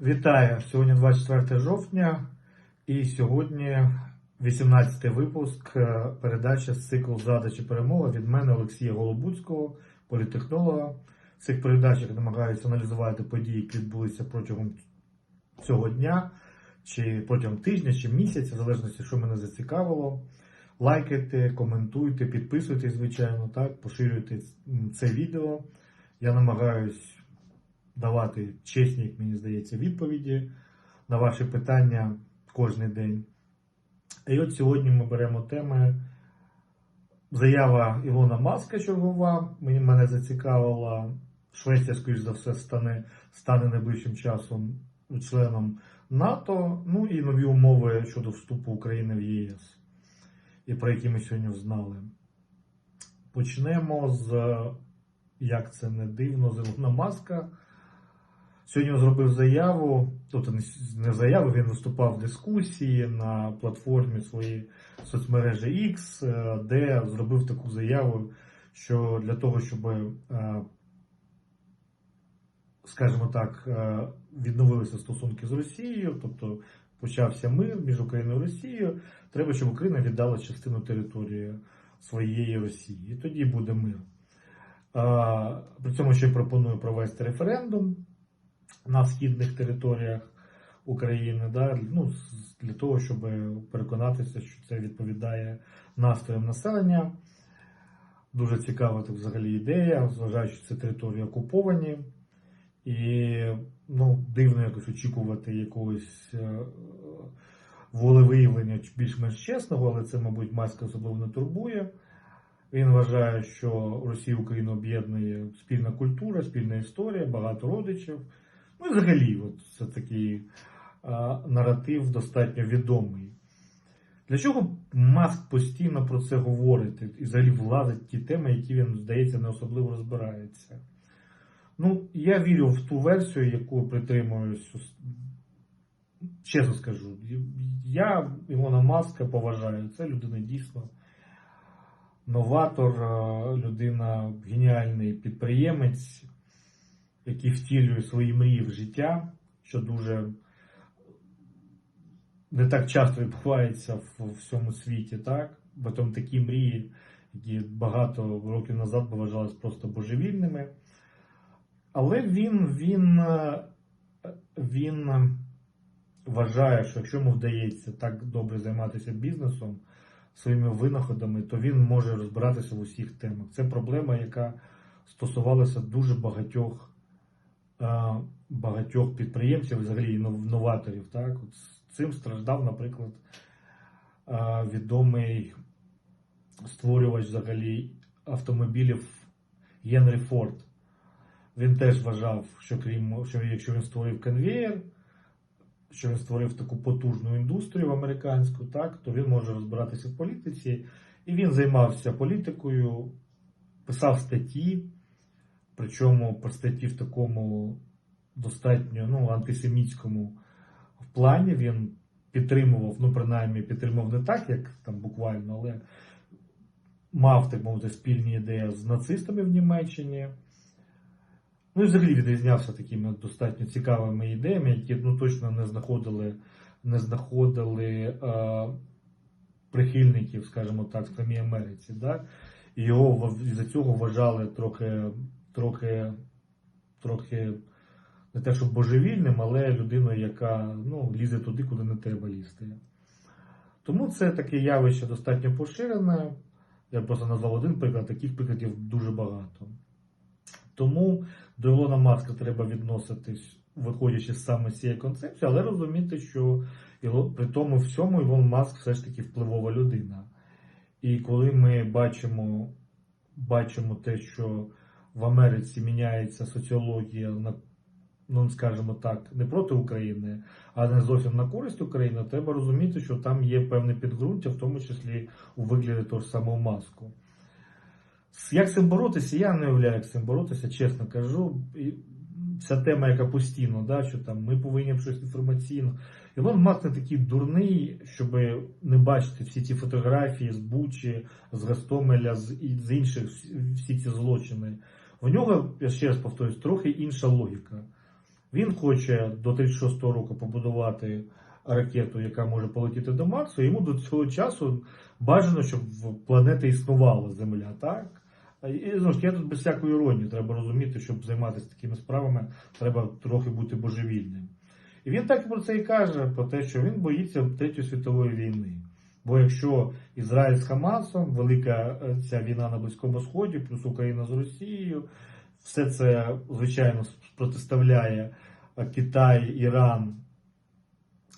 Вітаю! Сьогодні 24 жовтня, і сьогодні 18 випуск е, передачі з циклу «Зрада чи перемога від мене Олексія Голобуцького, політехнолога. В цих передачах намагаюся аналізувати події, які відбулися протягом цього дня, чи протягом тижня, чи місяця, в залежності, що мене зацікавило. Лайкайте, коментуйте, підписуйтесь, звичайно, так, поширюйте це відео. Я намагаюсь давати чесні, як мені здається, відповіді на ваші питання кожен день. І от сьогодні ми беремо теми. Заява Ілона Маска чергова. Мені мене зацікавила. Швеція, скоріш за все, стане, стане найближчим часом членом НАТО. Ну і нові умови щодо вступу України в ЄС, і про які ми сьогодні знали. Почнемо з, як це не дивно, з Ілона Маска. Сьогодні він зробив заяву, тобто не заяву, він виступав в дискусії на платформі своєї соцмережі X, е, де зробив таку заяву, що для того, щоб, е, скажімо так, е, відновилися стосунки з Росією, тобто почався мир між Україною і Росією, треба, щоб Україна віддала частину території своєї Росії. І тоді буде мир. При цьому ще пропоную провести референдум на східних територіях України, да, ну, для того, щоб переконатися, що це відповідає настроям населення. Дуже цікава так взагалі ідея, зважаючи, що це території окуповані. І ну, дивно якось очікувати якогось е, волевиявлення більш-менш чесного, але це, мабуть, маска особливо не турбує. Він вважає, що Росію Україну об'єднує спільна культура, спільна історія, багато родичів. Ну взагалі, от це такий а, наратив достатньо відомий. Для чого Маск постійно про це говорить і взагалі влазить ті теми, які він, здається, не особливо розбирається? Ну, я вірю в ту версію, яку притримуюсь. Чесно скажу, я Ілона Маска поважаю. Це людина дійсно новатор, людина геніальний підприємець, який втілює свої мрії в життя, що дуже не так часто відбувається в всьому світі, так? Бо там такі мрії, які багато років назад вважались просто божевільними. Але він, він, він вважає, що якщо йому вдається так добре займатися бізнесом, своїми винаходами, то він може розбиратися в усіх темах. Це проблема, яка стосувалася дуже багатьох, багатьох підприємців, взагалі новаторів. Так? От цим страждав, наприклад, е, відомий створювач взагалі автомобілів Генрі Форд. Він теж вважав, що крім що якщо він створив конвеєр, що він створив таку потужну індустрію американську, так, то він може розбиратися в політиці. І він займався політикою, писав статті, причому про статті в такому достатньо ну, антисемітському в плані. Він підтримував, ну, принаймні, підтримував не так, як там буквально, але мав, так мовити, спільні ідеї з нацистами в Німеччині. Ну і взагалі відрізнявся такими достатньо цікавими ідеями, які ну, точно не знаходили, не знаходили е, прихильників, скажімо так, в самій Америці. Да? І його за цього вважали трохи, трохи, трохи не те, що божевільним, але людиною, яка ну, лізе туди, куди не треба лізти. Тому це таке явище достатньо поширене. Я просто назвав один приклад, таких прикладів дуже багато. Тому до Ілона Маска треба відноситись, виходячи саме з цієї концепції, але розуміти, що при тому всьому Ілон Маск все ж таки впливова людина. І коли ми бачимо, бачимо те, що в Америці міняється соціологія на, ну скажімо так, не проти України, а не зовсім на користь України, треба розуміти, що там є певне підґрунтя, в тому числі у вигляді того ж самого маску. Як з цим боротися, я не уявляю, як з цим боротися, чесно кажу. Ця тема, яка постійно, да, що там ми повинні щось інформаційно. Ілон Маск не такий дурний, щоб не бачити всі ці фотографії з Бучі, з Гостомеля, з, з інших всі ці злочини. У нього, я ще раз повторюсь, трохи інша логіка. Він хоче до 36-го року побудувати ракету, яка може полетіти до Марсу. Йому до цього часу бажано, щоб планета існувала Земля, так? І знову ж я тут без всякої іронії треба розуміти, щоб займатися такими справами, треба трохи бути божевільним. І він так про це і каже: про те, що він боїться Третьої світової війни. Бо якщо Ізраїль з Хамасом, велика е, ця війна на Близькому Сході, плюс Україна з Росією, все це, звичайно, протиставляє е, Китай, Іран,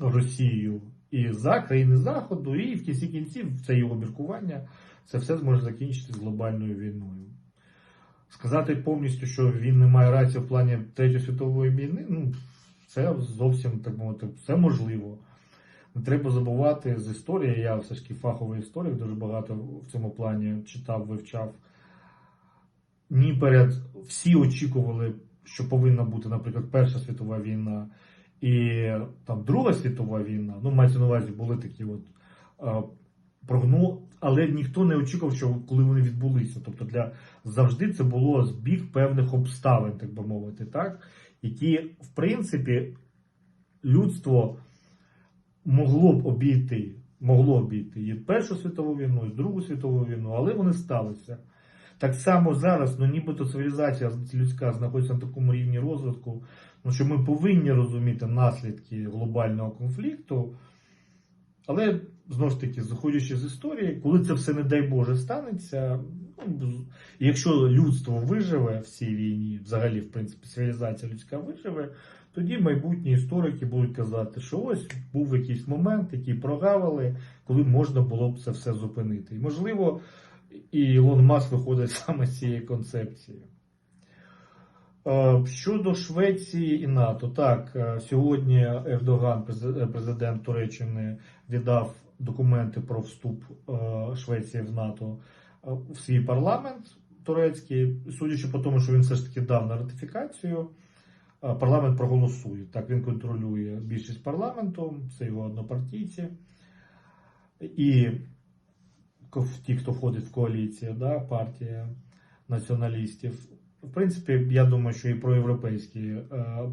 Росію і за країни Заходу, і в кінці кінців це його міркування, це все зможе закінчитись глобальною війною. Сказати повністю, що він не має рації в плані Третьої світової війни, ну, це зовсім так мовити, це можливо. Не треба забувати з історії. Я все ж таки фаховий історик, дуже багато в цьому плані читав, вивчав. Ні перед всі очікували, що повинна бути, наприклад, Перша світова війна і там Друга світова війна. Ну, мається на увазі, були такі от е, прогноз, але ніхто не очікував, що коли вони відбулися. Тобто, для завжди це було збіг певних обставин, так би мовити, так, які, в принципі, людство могло б обійти, могло обійти і Першу світову війну, і Другу світову війну, але вони сталися. Так само зараз, ну нібито цивілізація людська знаходиться на такому рівні розвитку, ну, що ми повинні розуміти наслідки глобального конфлікту. Але знову ж таки, заходячи з історії, коли це все, не дай Боже, станеться, ну, якщо людство виживе в цій війні, взагалі, в принципі, цивілізація людська виживе, тоді майбутні історики будуть казати, що ось був якийсь момент, який прогавили, коли можна було б це все зупинити. І можливо, і Ілон Маск виходить саме з цієї концепції. Е, Щодо Швеції і НАТО, так, е, сьогодні Ердоган, президент Туреччини, віддав документи про вступ е, Швеції в НАТО е, в свій парламент турецький. Судячи по тому, що він все ж таки дав на ратифікацію, е, парламент проголосує. Так, він контролює більшість парламенту, це його однопартійці. І ті, хто входить в коаліцію, да, партія націоналістів. В принципі, я думаю, що і проєвропейські е,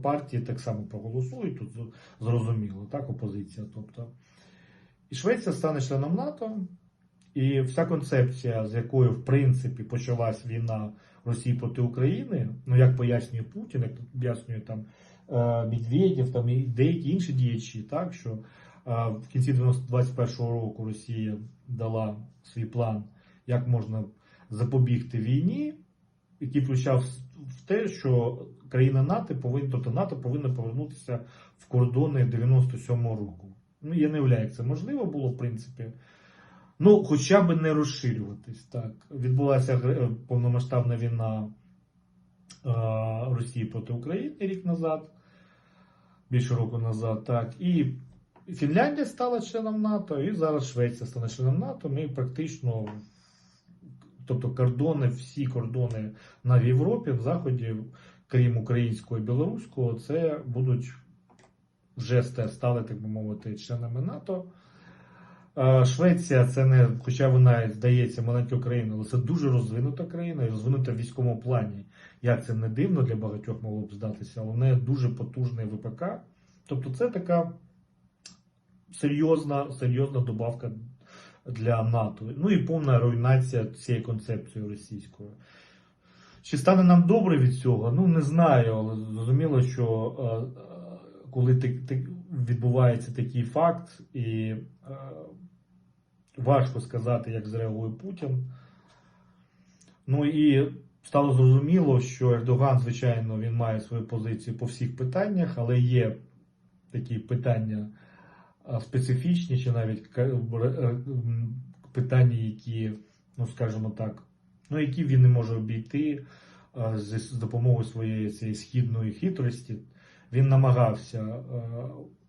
партії так само проголосують, тут зрозуміло, так, опозиція. Тобто. І Швеція стане членом НАТО, і вся концепція, з якою, в принципі, почалась війна Росії проти України, ну як пояснює Путін, як пояснює там е, Медведєв, там і деякі інші діячі, так що е, в кінці 2021 року Росія дала свій план, як можна запобігти війні, який включав в те, що країна НАТО повинна, тобто НАТО повинна повернутися в кордони 97-го року. Ну, я не уявляю, як це можливо було, в принципі. Ну, хоча б не розширюватись. Так. Відбулася е, повномасштабна війна е, Росії проти України рік назад, більше року назад. Так. І Фінляндія стала членом НАТО, і зараз Швеція стане членом НАТО. Ми практично, тобто кордони, всі кордони на Європі, в Заході, крім українського і білоруського, це будуть вже ста- стали, так би мовити, членами НАТО. Швеція це не, хоча вона здається маленька країна, але це дуже розвинута країна і розвинута в військовому плані. Як це не дивно для багатьох могло б здатися, але в дуже потужний ВПК. Тобто це така серйозна, серйозна добавка для НАТО. Ну і повна руйнація цієї концепції російської. Чи стане нам добре від цього? Ну не знаю, але зрозуміло, що е, е, коли ти, ти, відбувається такий факт, і е, важко сказати, як зреагує Путін. Ну і стало зрозуміло, що Ердоган, звичайно, він має свою позицію по всіх питаннях, але є такі питання специфічні, чи навіть м, питання, які, ну скажімо так, ну які він не може обійти з, допомогою своєї цієї східної хитрості. Він намагався е,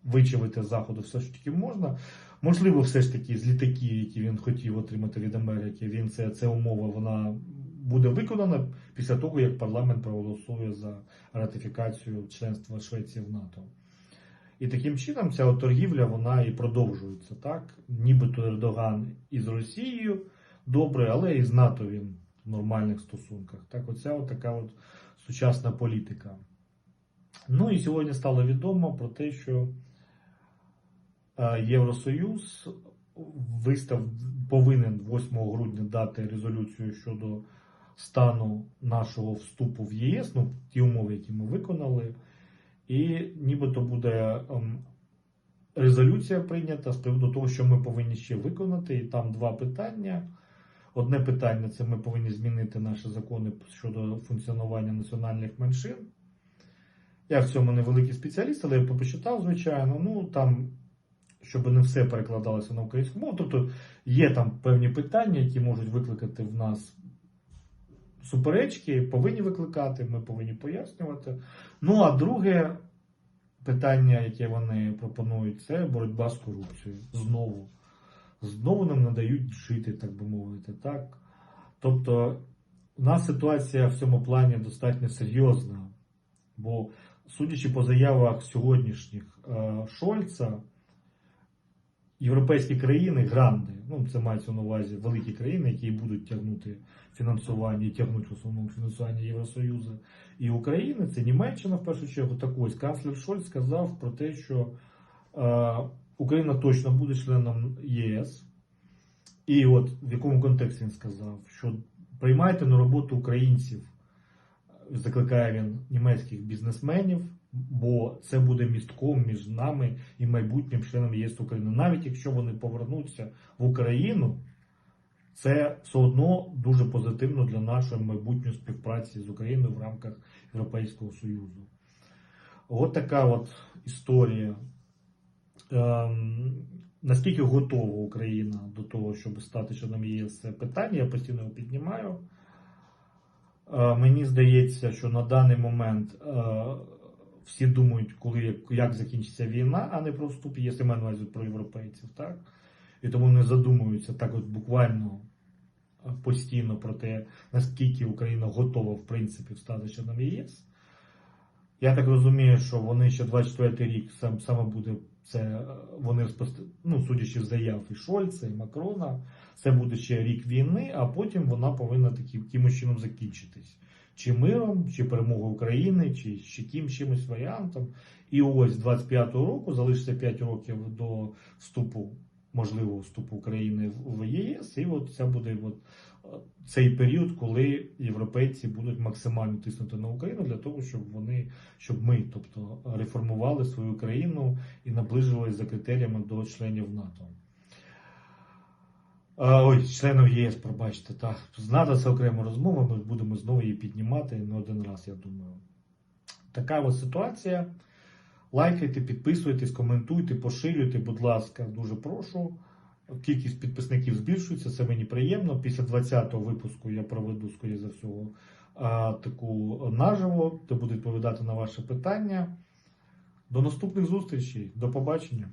вичавити заходу все, що тільки можна. Можливо, все ж таки з літаків, які він хотів отримати від Америки, він це, це умова вона буде виконана після того, як парламент проголосує за ратифікацію членства Швеції в НАТО. І таким чином ця торгівля вона і продовжується. так? Нібито Ердоган із Росією добре, але і з НАТО він в нормальних стосунках. Так, оця от така от сучасна політика. Ну і сьогодні стало відомо про те, що Євросоюз вистав повинен 8 грудня дати резолюцію щодо стану нашого вступу в ЄС, ну ті умови, які ми виконали, і нібито буде ем, резолюція прийнята з приводу того, що ми повинні ще виконати. І там два питання. Одне питання це ми повинні змінити наші закони щодо функціонування національних меншин. Я в цьому не великий спеціаліст, але я почитав, звичайно. Ну там, щоб не все перекладалося на українську мову. Тобто є там певні питання, які можуть викликати в нас суперечки, повинні викликати, ми повинні пояснювати. Ну а друге питання, яке вони пропонують, це боротьба з корупцією. Знову. Знову нам надають жити, так би мовити. Так? Тобто, у нас ситуація в цьому плані достатньо серйозна. Бо, судячи по заявах сьогоднішніх е, Шольца, європейські країни, гранди, ну це мається на увазі великі країни, які будуть тягнути фінансування тягнуть в основному фінансування Євросоюзу і України, це Німеччина в першу чергу. Так ось канцлер Шольц сказав про те, що е, Україна точно буде членом ЄС. І от в якому контексті він сказав, що приймайте на роботу українців, закликає він німецьких бізнесменів, бо це буде містком між нами і майбутнім членом ЄС України. Навіть якщо вони повернуться в Україну, це все одно дуже позитивно для нашої майбутньої співпраці з Україною в рамках Європейського Союзу. От така от історія. Ем, наскільки готова Україна до того, щоб стати членом ЄС, це питання, я постійно його піднімаю. Е, мені здається, що на даний момент е, всі думають, коли як закінчиться війна, а не про вступ ЄС, я маю на увазі про європейців, так? І тому вони задумуються так, от буквально постійно про те, наскільки Україна готова, в принципі, стати членом ЄС. Я так розумію, що вони ще 24 рік сам саме буде це. е, Вони ну, судячи з заяв і Шольца, і Макрона, це буде ще рік війни, а потім вона повинна таким чином закінчитись. Чи миром, чи перемогою України, чи ще ким чимось варіантом. І ось з 25-го року залишиться 5 років до вступу, можливого вступу України в єС. І от це буде от цей період, коли європейці будуть максимально тиснути на Україну для того, щоб вони, щоб ми, тобто, реформували свою країну і наближувалися за критеріями до членів НАТО. Ой, членів ЄС, пробачте, так. З НАТО це окрема розмова, ми будемо знову її піднімати не один раз, я думаю. Така ось ситуація. Лайкайте, підписуйтесь, коментуйте, поширюйте, будь ласка, дуже прошу. Кількість підписників збільшується, це мені приємно. Після 20-го випуску я проведу, скоріше за всього, таку наживо, де буду відповідати на ваші питання. До наступних зустрічей, до побачення.